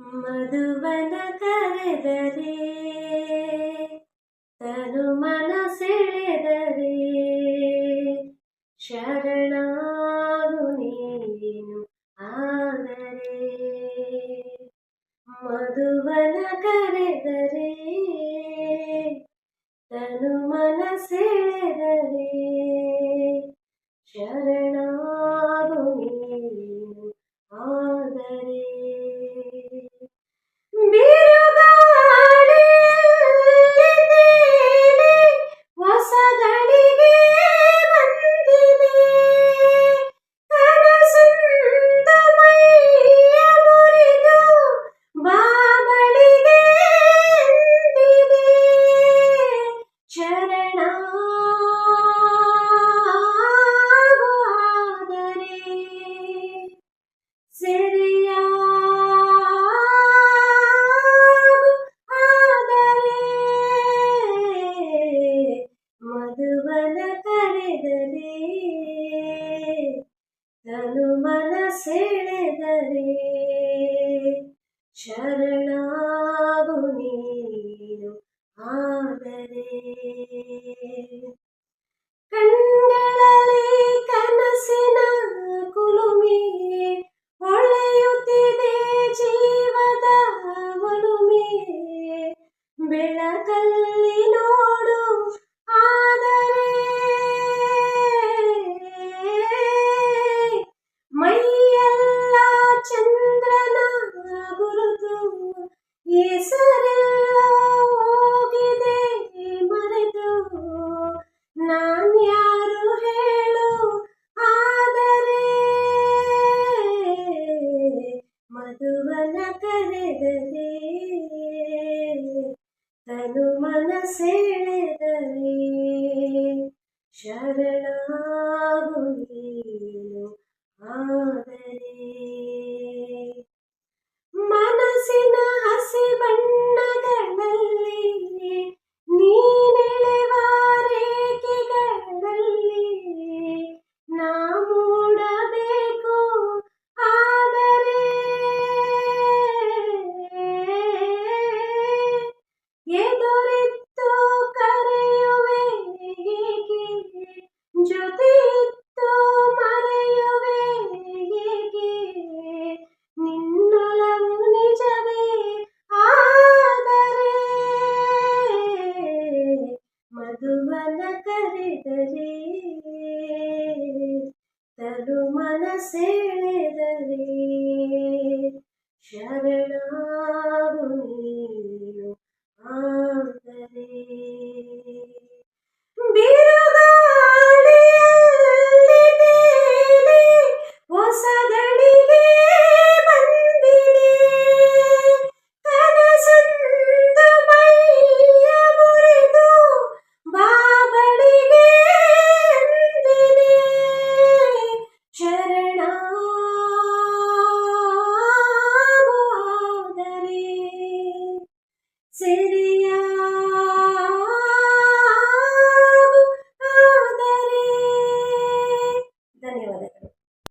ಮಧುವನ ಕರೆದರೆ, ತನು ಮನ ಮನಸೆಳೆದರೆ, ಶರಣಾಗು ನೀನು ಆದರೆ. ಮಧುವನ ಕರೆದರೆ, ತನು ಮನ ಮನಸೆಳೆದರೆ, ಶರಣಾಗು ನೀನು ಸೆಳೆದರೆ ಶರಣಾಗು ನೀನು. ಆದರೆ ಕಳೆದರೆ ತನು ಮನಸೆಳೆದರೆ ಶರಣಾಗುವುದು ಸೇಳೆದರೆ ಶರಣಾಗುನಿ